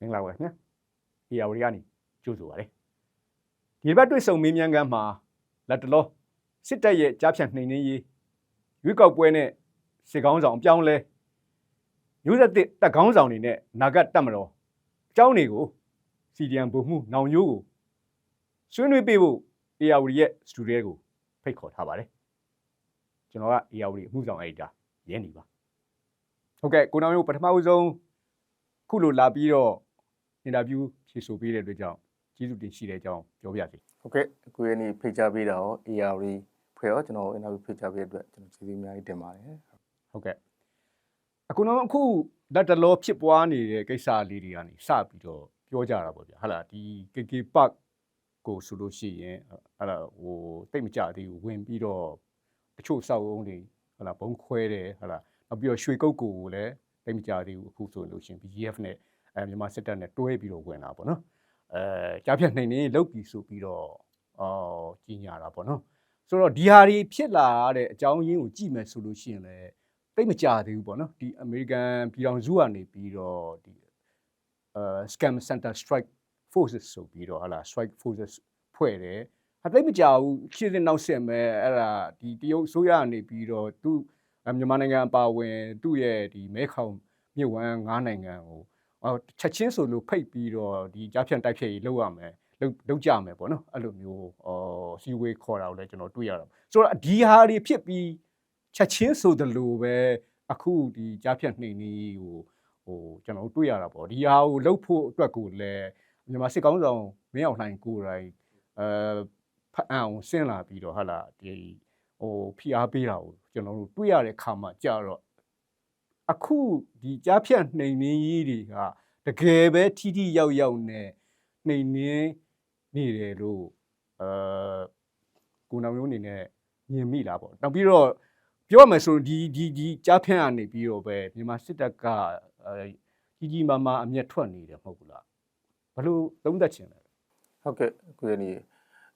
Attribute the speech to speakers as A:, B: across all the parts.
A: မင်္ဂလာပါခင်ဗျာ။ဒီအဝရီကနေကြိုဆိုပါရစေ။ဒီဘက်တွေ့ဆုံမေးမြန်းခန်းမှာလက်တလောစစ်တပ်ရဲ့ကြားဖြတ်နှိမ်နင်းရေးရွေးကောက်ပွဲနဲ့စစ်ကောင်းဆောင်အပြောင်းလဲမျိုးဆက်တစ်တက်ကောင်းဆောင်တွေနဲ့နာဂတ်တက်မတော်အကြောင်းတွေကိုစီဒီအမ်ဗိုလ်မှုနောင်ရိုးကိုဆွေးနွေးပေးဖို့အေယာဝရီရဲ့စတူဒီယိုကိုဖိတ်ခေါ်ထားပါတယ်။ကျွန်တော်ကအေယာဝရီအမှုဆောင်အက်ဒီတာရဲနေပါ။ဟုတ်ကဲ့ကိုနောင်ရိုးပထမဦးဆုံးခုလိုလာပြီးတော့ အင်တာဗျူးဖြေဆိုပေးတဲ့အတွက်ကြောင့်ကျေးဇူးတင်ရှိတဲ့အကြောင်းပြောပြစီ
B: ဟုတ်ကဲ့ကိုရနေဖိတ်ကြားပေးတာရော AR ဖွဲ့ရောကျွန်တော်အင်တာဗျူးဖိတ်ကြားပေးတဲ့အတွက်ကျွန်တော်ကျေးဇူးအများကြီးတင်ပါတယ်
A: ဟုတ်ကဲ့အခုတော့အခုလက်တလောဖြစ်ပွားနေတဲ့ကိစ္စလေးတွေကနေစပြီးတော့ပြောကြတာပေါ့ဗျာဟာလာဒီ KK Park ကိုဆိုလို့ရှိရင်ဟာလာဟိုတိတ်မကြသေးဘူးဝင်ပြီးတော့တချို့စောက်အုံးတွေဟာလာဘုံခွဲတယ်ဟာလာနောက်ပြီးတော့ရွှေကုတ်ကိုကိုလည်းတိတ်မကြသေးဘူးအခုဆိုလို့ရှိရင် BGF နဲ့ အဲမြန်မာစစ်တပ်နဲ့တွဲပြီးတော့ဝင်လာပေါ့နော်အဲကြားဖြတ်နှိမ်နေလောက်ပြီးဆိုပြီးတော့အော်ကြီးညာတာပေါ့နော်ဆိုတော့ဒီဟာတွေဖြစ်လာတဲ့အကြောင်းရင်းကိုကြည့်မယ်ဆိုလို့ရှိရင်လည်းတိတ်မကြသေးဘူးပေါ့နော်ဒီ American ပြည်တော်စုကနေပြီးတော့ဒီအဲ scam center strike forces ဆိုပြီးတော့ဟာလာ strike forces ဖွဲ့တယ်ဟာတိတ်မကြဘူးရှင်းစင်နောက်ဆက်မဲ့အဲ့ဒါဒီတရုတ်အစိုးရကနေပြီးတော့သူအမြန်မာနိုင်ငံအပါအဝင်သူ့ရဲ့ဒီမဲခေါင်မြစ်ဝမ်း၅နိုင်ငံကိုအော် ချက်ချင်းဆိုလို့ဖိတ်ပြီးတော့ဒီကြားဖြန့်တိုက်ဖြတ်ရေးလုပ်ရမယ်လုပ်လုပ်ကြမယ်ပေါ့နော်အဲ့လိုမျိုးအော်စီဝေးခေါ်တာကိုလည်းကျွန်တော်တွေ့ရတော့ဆိုတော့ဒီဟာတွေဖြစ်ပြီးချက်ချင်းဆိုသလိုပဲအခုဒီကြားဖြတ်နှိမ်နေဟိုဟိုကျွန်တော်တို့တွေ့ရတာပေါ့ဒီဟာကိုလှုပ်ဖို့အတွက်ကိုလည်းမြန်မာစစ်ကောင်းဆောင်မင်းအောင်လှိုင်ကိုယ်တိုင်အဲဖတ်အောင်ဆင်းလာပြီးတော့ဟာလာဒီဟိုဖိအားပေးတာကိုကျွန်တော်တို့တွေ့ရတဲ့ခါမှကြာတော့ အခုဒီကြားဖြတ်နှိမ်နေရေးတွေကတကယ်ပဲထိထိရောက်ရောက်နဲ့နှိမ်နေနေတယ်လို့အဲကိုနောင်ရုံးအနေနဲ့မြင်မိလားပေါ့နောက်ပြီးတော့ပြောရမယ်ဆိုရင်ဒီဒီဒီကြားဖြန့်ကနေပြီးတော့ပဲမြန်မာစစ်တပ်ကအဲကြီးကြီးမားမားအမျက်ထွက်နေတယ်မဟုတ်ဘူးလားဘလို့သုံးသက်ချင်လဲ
B: ဟုတ်ကဲ့ကိုရနေ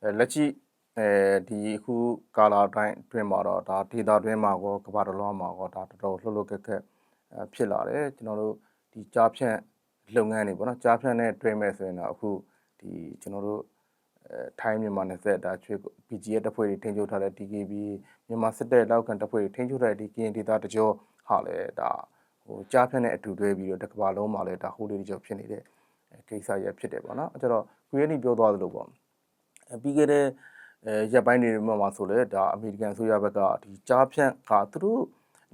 B: အဲလက်ရှိအဲဒီအခုကာလာတိုင်းအတွင်းမှာတော့ဒါဒေတာတွင်းမှာကောကမ္ဘာတော်လုံးမှာကောဒါတော်တော်လှုပ်လှုပ်ခက်ခက်အဲ ဖြစ်လာတယ်ကျွန်တော်တို့ဒီကြားဖြန့်လုပ်ငန်းတွေပေါ့နော်ကြားဖြန့်နဲ့တွဲမဲ့ဆိုရင်တော့အခုဒီကျွန်တော်တို့အဲထိုင်းမြန်မာနယ်စပ်ဒါချွေ PGF တပ်ဖွဲ့တွေထိန်းချုပ်ထားတဲ့ DKB မြန်မာစစ်တပ်လောက်ခံတပ်ဖွဲ့တွေထိန်းချုပ်ထားတဲ့ဒီ KN ဒေတာတကြောဟာလေဒါဟိုကြားဖြန့်နဲ့အတူတွဲပြီးတော့တစ်ကမ္ဘာလုံးမှာလည်းဒါဟိုလေးတကြောဖြစ်နေတဲ့အဲကိစ္စရဖြစ်တယ်ပေါ့နော်အဲကြတော့ကိုရနေပြောသွားသလိုပေါ့အဲပြီးခဲ့တဲ့အဲရက်ပိုင်းတွေမှာမှာဆိုလေဒါအမေရိကန်အစိုးရဘက်ကဒီကြားဖြန့်ကသူတို့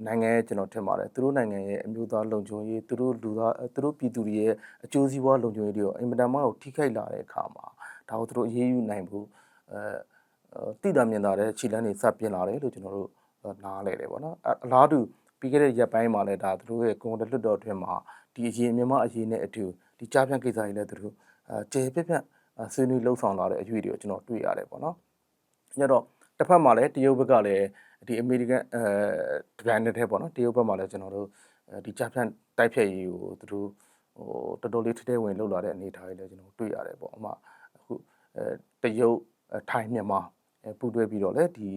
B: နိုင်ငံရဲ့ကျွန်တော်ထင်ပါတယ်သူတို့နိုင်ငံရဲ့အမျိုးသားလုံခြုံရေးသူတို့လူသားသူတို့ပြည်သူတွေရဲ့အကျိုးစီးပွားလုံခြုံရေးတွေကိုအင်မတန်မှကိုထိခိုက်လာတဲ့အခါမှာဒါကိုသူတို့အရေးယူနိုင်ဖို့အဲတိတာမြင်တာတဲ့ခြေလမ်းတွေစပ်ပြင်လာတယ်လို့ကျွန်တော်တို့နားလဲတယ်ပေါ့နော်အလားတူပြီးခဲ့တဲ့ရက်ပိုင်းမှာလည်းဒါသူတို့ရဲ့ကွန်ဂရက်လွှတ်တော်အတွင်းမှာဒီအရေးမြန်မာအရေးနဲ့အတူဒီကြားဖြန့်ကိစ္စတွေလည်းသူတို့အဲကျေပြက်ပြက်ဆွေးနွေးလှုပ်ဆောင်လာတဲ့အရွေတွေကိုကျွန်တော်တွေ့ရတယ်ပေါ့နော်ညတော့တစ်ဖက်မှာလည်းတရုတ်ဘက်ကလည်း ဒီအမေရိကန်အဲဒဗန်နဲ့ပေါ့နော်တရုတ်ဘက်မှာလည်းကျွန်တော်တို့ဒီကြားဖြန့်တိုက်ဖြတ်ရေးကိုသူတို့ဟိုတော်တော်လေးထဲထဲဝင်လှုပ်လာတဲ့အနေအထားတွေလည်းကျွန်တော်တွေ့ရတယ်ပေါ့အမှအခုအဲတရုတ်ထိုင်းမြန်မာပူးတွဲပြီးတော့လည်းဒီ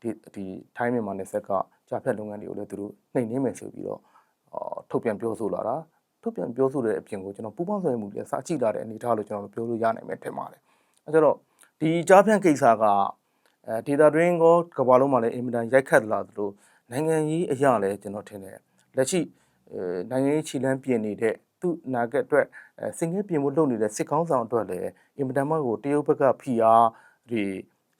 B: ဒီဒီထိုင်းမြန်မာနယ်ဆက်ကကြားဖြတ်လုပ်ငန်းတွေကိုလည်းသူတို့နှိမ်နှင်းမယ်ဆိုပြီးတော့ထုတ်ပြန်ပြောဆိုလာတာထုတ်ပြန်ပြောဆိုတဲ့အပြင်ကိုကျွန်တော်ပူပေါင်းဆောင်မှုလည်းစာကြည့်လာတဲ့အနေအထားလို့ကျွန်တော်ပြောလို့ရနိုင်မယ်ထင်ပါတယ်အဲကြတော့ဒီကြားဖြန့်ကိစ္စက အဲဒေတာတွင်းကောကမ္ဘာလုံးမှာလည်းအင်မတန်ရိုက်ခတ်လာသလိုနိုင်ငံကြီးအရာလည်းကျွန်တော်ထင်တယ်လက်ရှိအဲနိုင်ငံရေးခြေလှမ်းပြင်နေတဲ့သူ့နာဂတ်အတွက်အဲစင်ငယ်ပြင်ဖို့လုပ်နေတဲ့စစ်ကောင်းဆောင်အတွက်လည်းအင်မတန်မှကိုတရုတ်ဘက်ကဖိအားတွေ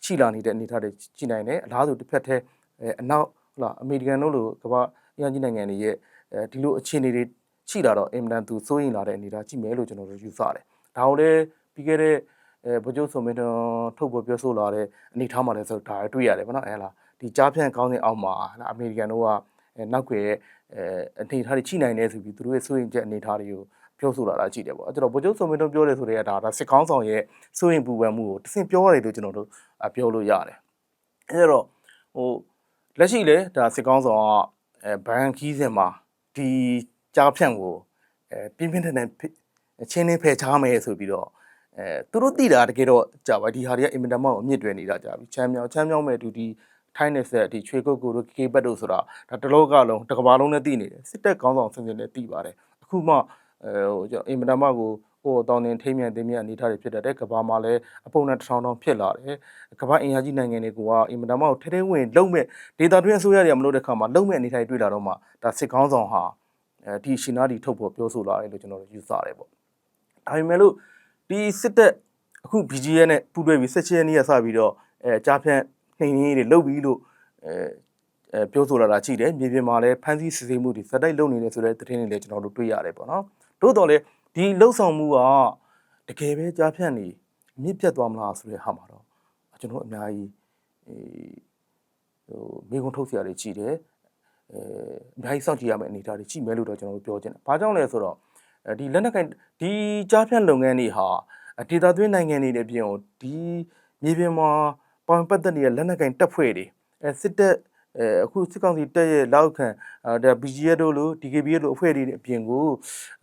B: ရှိလာနေတဲ့အနေအထားတွေရှိနိုင်တယ်အလားတူတစ်ဖက်တည်းအဲအနောက်ဟုတ်လားအမေရိကန်တို့လိုကမ္ဘာအင်အားကြီးနိုင်ငံတွေရဲ့အဲဒီလိုအခြေအနေတွေရှိလာတော့အင်မတန်သူစိုးရင်လာတဲ့အနေအထားရှိမယ်လို့ကျွန်တော်တို့ယူဆတယ်ဒါကိုလည်းပြီးခဲ့တဲ့ အဲဗိုလ်ချုပ်ဆိုမင်းတော်ထုတ်ပေါ်ပြောဆိုလာတဲ့အနေအထားမှာလည်းဆိုဒါတွေ့ရတယ်ဗောနော်အဲလားဒီကြားဖြန့်ကောင်းတဲ့အောက်မှာလားအမေရိကန်တို့ကနောက်ွယ်ရဲ့အဲအနေအထားတွေချိနိုင်နေဆိုပြီးသူတို့ရဲ့စိုးရင်ချက်အနေအထားတွေကိုပြောဆိုလာတာရှိတယ်ပေါ့အဲ့တော့ဗိုလ်ချုပ်ဆိုမင်းတော်ပြောတယ်ဆိုတဲ့ကဒါဒါစစ်ကောင်းဆောင်ရဲ့စိုးရင်ပူပန်မှုကိုတဆင့်ပြောရတယ်လို့ကျွန်တော်တို့ပြောလို့ရတယ်အဲ့တော့ဟိုလက်ရှိလေဒါစစ်ကောင်းဆောင်ကအဲဘန်ခီးစင်မှာဒီကြားဖြန့်ကိုအဲပြင်းပြင်းထန်ထန်ချင်းနေဖယ်ချားမယ်ဆိုပြီးတော့ အဲသူတို့သိတာတကယ်တော့ကြာပါဒီဟာတွေကအင်မတန်မှအမြင့်တွယ်နေတာကြာပြီချမ်းမြောင်ချမ်းမြောင်မဲ့တူဒီထိုင်းနယ်ဆက်ဒီချွေကုတ်ကိုတို့ကေဘတ်တို့ဆိုတာဒါတလောကလုံးတစ်ကမ္ဘာလုံးနဲ့သိနေတယ်စစ်တပ်ကောင်းဆောင်ဆင်ဆင်နဲ့သိပါတယ်အခုမှအဲဟိုကျွန်တော်အင်မတန်မှကိုဟိုတောင်းတင်ထိမ့်မြန်သိမ်းမြန်အနေထားတွေဖြစ်တတ်တယ်ကဘာမှာလည်းအပုံနဲ့တစ်ထောင်ထောင်ဖြစ်လာတယ်ကဘာအင်အားကြီးနိုင်ငံတွေကအင်မတန်မှထဲထဲဝင်လုံးမဲ့ဒေတာတွင်းအစိုးရတွေကမလို့တဲ့ခါမှာလုံးမဲ့အနေထားတွေတွေ့လာတော့မှဒါစစ်ကောင်းဆောင်ဟာအဲဒီရှင်နာဒီထုတ်ဖို့ပြောဆိုလာတယ်လို့ကျွန်တော်တို့ယူဆတယ်ပေါ့ဒါပေမဲ့လို့ ဒီစစ်တပ်အခု BGF နဲ့ပူးတွဲပြီးဆက်ချင်းနေ့ကစပြီးတော့အဲကြားဖြန့်နှိမ်နှင်းတွေလုပ်ပြီးလို့အဲပြောဆိုလာတာရှိတယ်မြေပြင်မှာလည်းဖမ်းဆီးစစ်ဆေးမှုတွေဇက်တိုက်လုပ်နေတယ်ဆိုတဲ့သတင်းတွေလည်းကျွန်တော်တို့တွေ့ရတယ်ပေါ့နော်သို့တော်လည်းဒီလှုပ်ဆောင်မှုကတကယ်ပဲကြားဖြန့်နေမြင့်ပြတ်သွားမလားဆိုတဲ့ဟာမှာတော့ကျွန်တော်အများကြီးအဲဟိုမိကုံထုတ်စရာတွေရှိတယ်အဲအများကြီးစောင့်ကြည့်ရမယ့်အနေအထားတွေရှိမယ်လို့တော့ကျွန်တော်တို့ပြောချင်တယ်။ဘာကြောင့်လဲဆိုတော့ ဒီလက်နက်ကင်ဒီကြားဖြန့်လုပ်ငန်းတွေဟာဒေတာသွင်းနိုင်ငံတွေနဲ့ပြင်ကိုဒီမြေပြင်မှာပေါင်ပတ်သက်နေတဲ့လက်နက်ကင်တပ်ဖွဲ့တွေအဲစစ်တပ်အဲအခုစစ်ကောင်စီတပ်ရဲ့လောက်ခံအဲဒါ BGF တို့လို့ DKB တို့အဖွဲ့တွေအပြင်ကို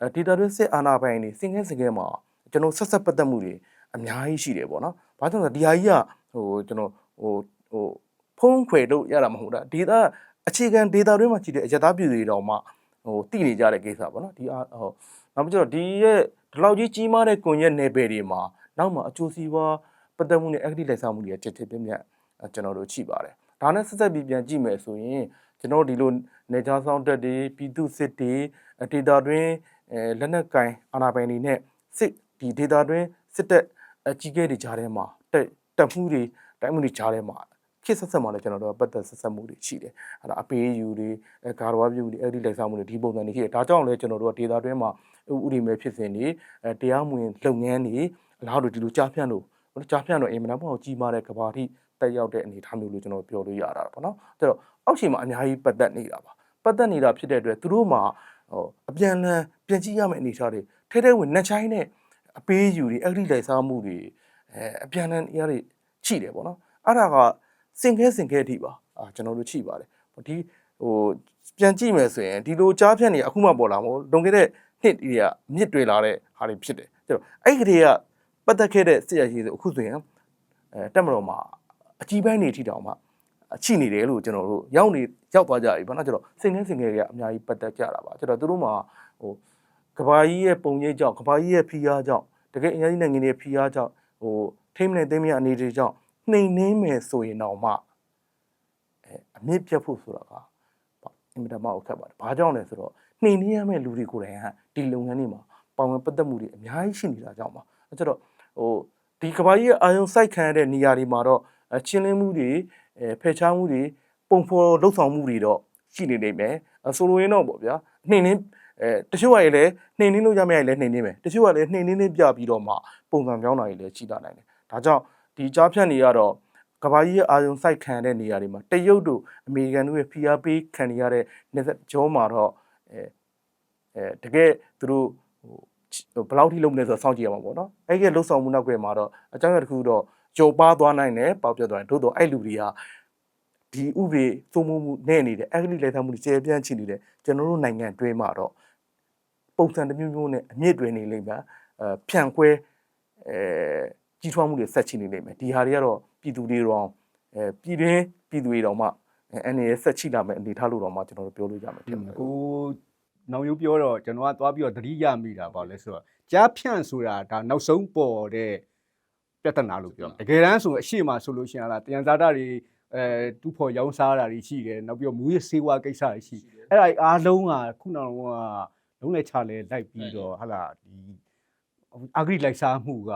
B: အဲဒေတာသွင်းစစ်အာဏာပိုင်တွေစင်ငယ်စင်ငယ်မှာကျွန်တော်ဆက်ဆက်ပတ်သက်မှုတွေအများကြီးရှိတယ်ပေါ့နော်။ဘာကြောင့်လဲဒီဟာကြီးကဟိုကျွန်တော်ဟိုဟိုဖုံးခွေလို့ရတာမဟုတ်တာဒေတာအခြေခံဒေတာတွေမှာရှိတဲ့အရသားပြည်တွေတော့မှဟိုတည်နေကြတဲ့ကိစ္စပေါ့နော်ဒီအားဟို နောက်ပြီးတော့ဒီရဲ့ဒီလောက်ကြီးကြီးမားတဲ့ကွန်ရက်နယ်ပယ်တွေမှာနောက်မှာအကျိုးစီးပွားပတ်သက်မှုနဲ့ active လိုက်စားမှုတွေချက်ချက်ပြည့်ပြည့်ကျွန်တော်တို့ရှိပါတယ်ဒါနဲ့ဆက်ဆက်ပြီးပြန်ကြည့်မယ်ဆိုရင်ကျွန်တော်ဒီလိုနေချားဆောင်တက်တွေပြည်သူစစ်တွေဒေတာတွင်အဲလက်နက်ကင်အာဏာပိုင်တွေနဲ့စစ်ဒီဒေတာတွင်စစ်တပ်အကြီးအကဲတွေကြားထဲမှာတက်တက်မှုတွေတိုင်းမှုတွေကြားထဲမှာ ခေတ်ဆက်ဆက်မှာလည်းကျွန်တော်တို့ပတ်သက်ဆက်ဆက်မှုတွေရှိတယ်အဲ့ဒါအပေးယူတွေအဲဂါရဝပြုတွေအဲ့ဒီလိုက်စားမှုတွေဒီပုံစံတွေရှိတယ်ဒါကြောင့်လည်းကျွန်တော်တို့ကဒေတာတွင်မှာဥပဒေမဲ့ဖြစ်စဉ်တွေအဲတရားမဝင်လုပ်ငန်းတွေအလားတူဒီလိုကြားဖြန့်လို့ကြားဖြန့်တော့အင်မတန်ပေါ့ကြီးမားတဲ့ကဘာတိတက်ရောက်တဲ့အနေအထားမျိုးလို့ကျွန်တော်ပြောလို့ရတာပေါ့နော်အဲ့တော့အောက်ခြေမှာအများကြီးပတ်သက်နေတာပါပတ်သက်နေတာဖြစ်တဲ့အတွက်သူတို့မှာဟိုအပြန်လန်ပြန်ကြည့်ရမယ့်အနေအထားတွေထဲထဲဝင်နှချိုင်းနဲ့အပေးယူတွေအဂတိလိုက်စားမှုတွေအဲအပြန်လန်အရာတွေချိတယ်ပေါ့နော်အဲ့ဒါက စင်ခဲစင်ခဲအထိပါအာကျွန်တော်တို့ချိပါတယ်ဒီဟိုပြန်ကြည့်မယ်ဆိုရင်ဒီလိုကြားဖြတ်နေအခုမှပေါ်လာမို့လွန်ခဲ့တဲ့နှစ်တွေကမြစ်တွေလာတဲ့ဟာတွေဖြစ်တယ်ကျတော့အဲ့ဒီကလေးကပတ်သက်ခဲ့တဲ့စစ်ရရှိဆိုအခုဆိုရင်အဲတက်မတော်မှာအကြီးပိုင်းနေထိတောင်မှအချိနေတယ်လို့ကျွန်တော်တို့ရောက်နေရောက်သွားကြပြီဘာလို့ကျတော့စင်ခဲစင်ခဲတွေကအများကြီးပတ်သက်ကြတာပါကျတော့သူတို့မှာဟိုကဘာကြီးရဲ့ပုံရိပ်ကြောင့်ကဘာကြီးရဲ့ဖီးယားကြောင့်တကယ်အများကြီးနိုင်ငံတွေဖီးယားကြောင့်ဟိုထိမ့်နေသိမ်းမရအနေတွေကြောင့် နှိမ်နှင်းမယ်ဆိုရင်တော့မှအဲအမြင့်ပြတ်ဖို့ဆိုတာကအင်မတန်မှအခက်ပါတယ်ဘာကြောင့်လဲဆိုတော့နှိမ်နှင်းရမယ့်လူတွေကိုယ်တိုင်ကဒီလုပ်ငန်းတွေမှာပါဝင်ပတ်သက်မှုတွေအများကြီးရှိနေတာကြောင့်ပါအဲကျတော့ဟိုဒီကဘာကြီးရဲ့အာယုံစိုက်ခံရတဲ့နေရာတွေမှာတော့အချင်းလင်းမှုတွေအဲဖယ်ရှားမှုတွေပုံဖော်လှုပ်ဆောင်မှုတွေတော့ရှိနေနေမယ်အဲဆိုလိုရင်းတော့ပေါ့ဗျာနှိမ်နှင်းအဲတချို့ကလည်းနှိမ်နှင်းလို့ရမယ့်လည်းနှိမ်နှင်းမယ်တချို့ကလည်းနှိမ်နှင်းလေးပြပြီးတော့မှပုံစံပြောင်းတာတွေလည်းရှိတာနိုင်တယ်ဒါကြောင့် ဒီကြားဖြတ်နေရတော့ကဘာကြီးရဲ့အာယုံစိုက်ခံတဲ့နေရာတွေမှာတရုတ်တို့အမေရိကန်တို့ရဲ့ PRP ခံနေရတဲ့နေသက်ကျောမှာတော့အဲအဲတကယ်သူတို့ဟိုဘယ်လောက်ထိလုပ်မလဲဆိုတော့စောင့်ကြည့်ရမှာပေါ့နော်အဲ့ဒီလှုပ်ဆောင်မှုနောက်ွယ်မှာတော့အကြောင်းအရာတစ်ခုတော့ကြော်ပါသွားနိုင်တယ်ပေါက်ပြတ်သွားတယ်သို့တော့အဲ့လူတွေကဒီဥပဒေသုံးမှုနဲ့နေတယ်အဂတိလိုက်စားမှုတွေကျေပြန့်ချနေတယ်ကျွန်တော်တို့နိုင်ငံတွင်းမှာတော့ပုံစံတစ်မျိုးမျိုးနဲ့အမြင့်တွင်နေလိမ့်မယ်အဲဖြန့်ခွဲအဲ ကြီးထွားမှုတွေဆက်ချနေလိမ့်မယ်ဒီဟာတွေကတော့ပြည်သူတွေတော့အဲပြည်တွင်းပြည်သူတွေတော့မှအနေနဲ့ဆက်ချိလာမယ်အနေထားလို့တော့မှကျွန်တော်တို့ပြောလို့ရမယ်ဖြစ်ပါတယ်
A: ကိုနောင်ရိုးပြောတော့ကျွန်တော်ကသွားပြီးတော့သတိရမိတာပါလဲဆိုတော့ကြားဖြန့်ဆိုတာဒါနောက်ဆုံးပေါ်တဲ့ပြဿနာလို့ပြောတကယ်တမ်းဆိုအရှိမဆိုလို့ရှိရင်လားတယံဇာတာတွေအဲတူးဖော်ရောင်းစားတာတွေရှိတယ်နောက်ပြီးတော့မူရစေဝါကိစ္စတွေရှိအဲ့ဒါအားလုံးကခုနကလုံးလဲချလဲလိုက်ပြီးတော့ဟာလာဒီအဂရိလိုက်စားမှုက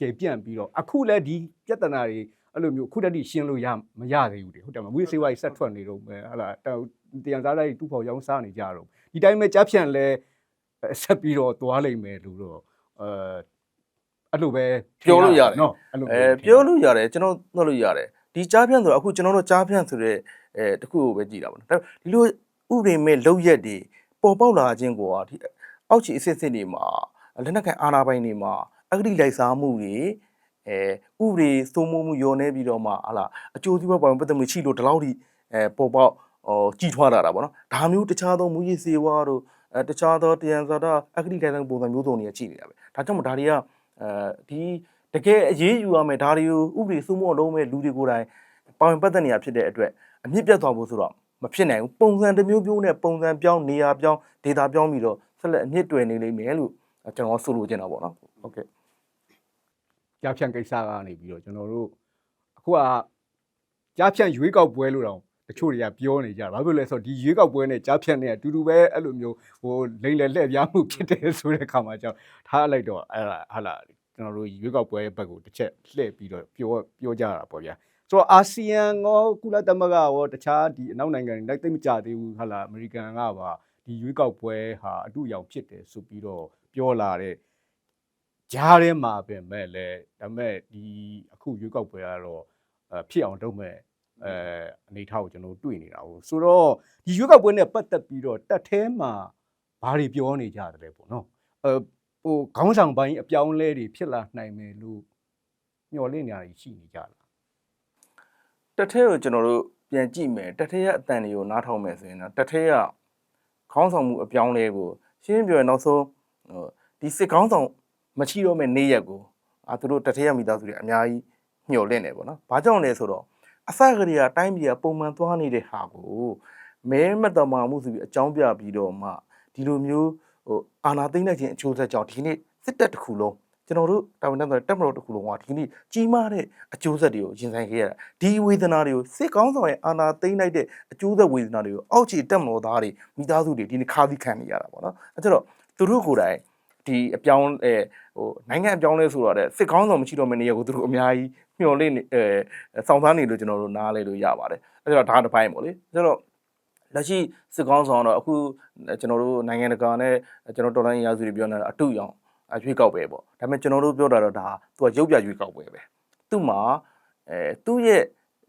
A: ကျေပြန့်ပြီးတော့အခုလဲဒီပြဿနာတွေအဲ့လိုမျိုးခုတည်းရှင်းလို့ရမရသေးဘူးလေဟုတ်တယ်မလားမူရစေဝါကြီးဆက်ထွက်နေတော့မယ်ဟာလာတယံဇာတာတွေတူးဖော်ရောင်းစားနေကြတော့ဒီတိုင်းပဲကြားဖြန့်လဲဆက်ပြီးတော့သွားလိမ့်မယ်လို့တော့အဲအဲ့လိုပဲ
B: ပြောလို့ရတယ်
A: နော်အဲ့လို
B: အဲပြောလို့ရတယ်ကျွန်တော်နှုတ်လို့ရတယ်ဒီကြားဖြန့်ဆိုတော့အခုကျွန်တော်တို့ကြားဖြန့်ဆိုတဲ့အဲတခုကိုပဲကြည်တာပေါ့နော်ဒါဒီလိုဥပဒေမဲ့လောက်ရက်တွေပေါ်ပေါက်လာခြင်းကိုဒီအောက်ခြေအစစ်စစ်တွေမှာလက်နက်ကန်အာဏာပိုင်တွေမှာ အဂတိလိုက်စားမှုတွေအဲဥပဒေစိုးမိုးမှုယောနေပြီးတော့မှဟာလာအကျိုးစီးပွားပေါ်ပတ်သက်မှုရှိလို့ဒီလောက်ထိအဲပေါ်ပေါက်ဟိုကြီးထွားလာတာပေါ့နော်ဒါမျိုးတခြားသောမူရည်စေဝါတို့အဲတခြားသောတယံဇာတာအဂတိလိုက်စားပုံစံမျိုးစုံတွေကရှိနေတာပဲဒါကြောင့်မို့ဒါတွေကအဲဒီတကယ်အရေးယူရမယ်ဒါတွေကိုဥပဒေစိုးမိုးလုံးမဲ့လူတွေကိုယ်တိုင်ပါဝင်ပတ်သက်နေရဖြစ်တဲ့အတွက်အမြင့်ပြတ်သွားဖို့ဆိုတော့မဖြစ်နိုင်ဘူးပုံစံတစ်မျိုးမျိုးနဲ့ပုံစံပြောင်းနေရာပြောင်းဒေတာပြောင်းပြီးတော့ဆက်လက်အမြင့်တွယ်နေလိမ့်မယ်လို့ကျွန်တော်ဆိုလိုချင်တာပေါ့နော်ဟုတ်ကဲ့
A: ကြားဖြန့်ကိစ္စကနေပြီးတော့ကျွန်တော်တို့အခုကကြားဖြန့်ရွေးကောက်ပွဲလို့တော့တချို့တွေကပြောနေကြတာဘာဖြစ်လို့လဲဆိုတော့ဒီရွေးကောက်ပွဲနဲ့ကြားဖြန့်နဲ့အတူတူပဲအဲ့လိုမျိုးဟိုလိမ့်လေလှည့်ပြားမှုဖြစ်တယ်ဆိုတဲ့အခါမှာကျတော့ထားလိုက်တော့အဲ့ဒါဟာလာကျွန်တော်တို့ရွေးကောက်ပွဲဘက်ကိုတစ်ချက်လှည့်ပြီးတော့ပြောပြောကြတာပေါ့ဗျာဆိုတော့အာဆီယံရောကုလသမဂ္ဂရောတခြားဒီအနောက်နိုင်ငံတွေလိုက်သိမ့်မကြသေးဘူးဟာလာအမေရိကန်ကပါဒီရွေးကောက်ပွဲဟာအတူရောင်ဖြစ်တယ်ဆိုပြီးတော့ပြောလာတဲ့ ကြားထဲမှာပဲမဲ့လဲဒါပေမဲ့ဒီအခုရွေးကောက်ပွဲကတော့အဖြစ်အောင်လုပ်မဲ့အဲအနေထားကိုကျွန်တော်တို့တွေ့နေတာဟုတ်ဆိုတော့ဒီရွေးကောက်ပွဲနဲ့ပတ်သက်ပြီးတော့တက်သေးမှာဘာတွေပြောနေကြတယ်လဲပေါ့နော်အဲဟိုခေါင်းဆောင်ပိုင်းအပြောင်းလဲတွေဖြစ်လာနိုင်မယ်လို့မျှော်လင့်နေရရှိနေကြလား
B: တက်ထဲကိုကျွန်တော်တို့ပြန်ကြည့်မယ်တက်ထဲရဲ့အတန်တွေကိုနားထောင်မယ်ဆိုရင်တော့တက်ထဲကခေါင်းဆောင်မှုအပြောင်းလဲကိုရှင်းပြရနောက်ဆုံးဟိုဒီစစ်ခေါင်းဆောင် မရှိတော့မဲ့နေ့ရက်ကိုအာသူတို့တက်ထဲရမိသားစုတွေအများကြီးညှော်လင့်နေပေါ့နော်။ဘာကြောင့်လဲဆိုတော့အစကတည်းကတိုင်းပြည်ကပုံမှန်သွားနေတဲ့ဟာကိုမဲမတမာမှုဆိုပြီးအကြောင်းပြပြီးတော့မှဒီလိုမျိုးဟိုအာနာသိမ့်တဲ့ခြင်းအကျိုးဆက်ကြောင့်ဒီနေ့စစ်တပ်တစ်ခုလုံးကျွန်တော်တို့တာဝန်တန်းတဲ့တက်မတော်တစ်ခုလုံးကဒီနေ့ကြီးမားတဲ့အကျိုးဆက်တွေကိုရင်ဆိုင်ခဲ့ရတာဒီဝေဒနာတွေကိုစစ်ကောင်းဆောင်ရဲ့အာနာသိမ့်လိုက်တဲ့အကျိုးဆက်ဝေဒနာတွေကိုအောက်ခြေတက်မတော်သားတွေမိသားစုတွေဒီနေ့ခါးသီးခံနေရတာပေါ့နော်အဲကျတော့သူတို့ကိုယ်တိုင် ဒီအပြောင်းအဲဟိုနိုင်ငံအပြောင်းလဲဆိုတော့တဲ့စစ်ကောင်းဆောင်မရှိတော့မနေရကိုသူတို့အများကြီးမျှော်လင့်နေအဲစောင့်စားနေလို့ကျွန်တော်တို့နားလဲလို့ရပါတယ်အဲကျတော့ဒါတစ်ပိုင်းပေါ့လေအဲကျတော့လက်ရှိစစ်ကောင်းဆောင်တော့အခုကျွန်တော်တို့နိုင်ငံတကာနဲ့ကျွန်တော်တော်လိုင်းရာစုတွေပြောနေတာအတူရောင်အရွေးကောက်ပဲပေါ့ဒါပေမဲ့ကျွန်တော်တို့ပြောတာတော့ဒါသူကရုပ်ပြရွေးကောက်ပဲပဲသူ့မှာအဲသူ့ရဲ့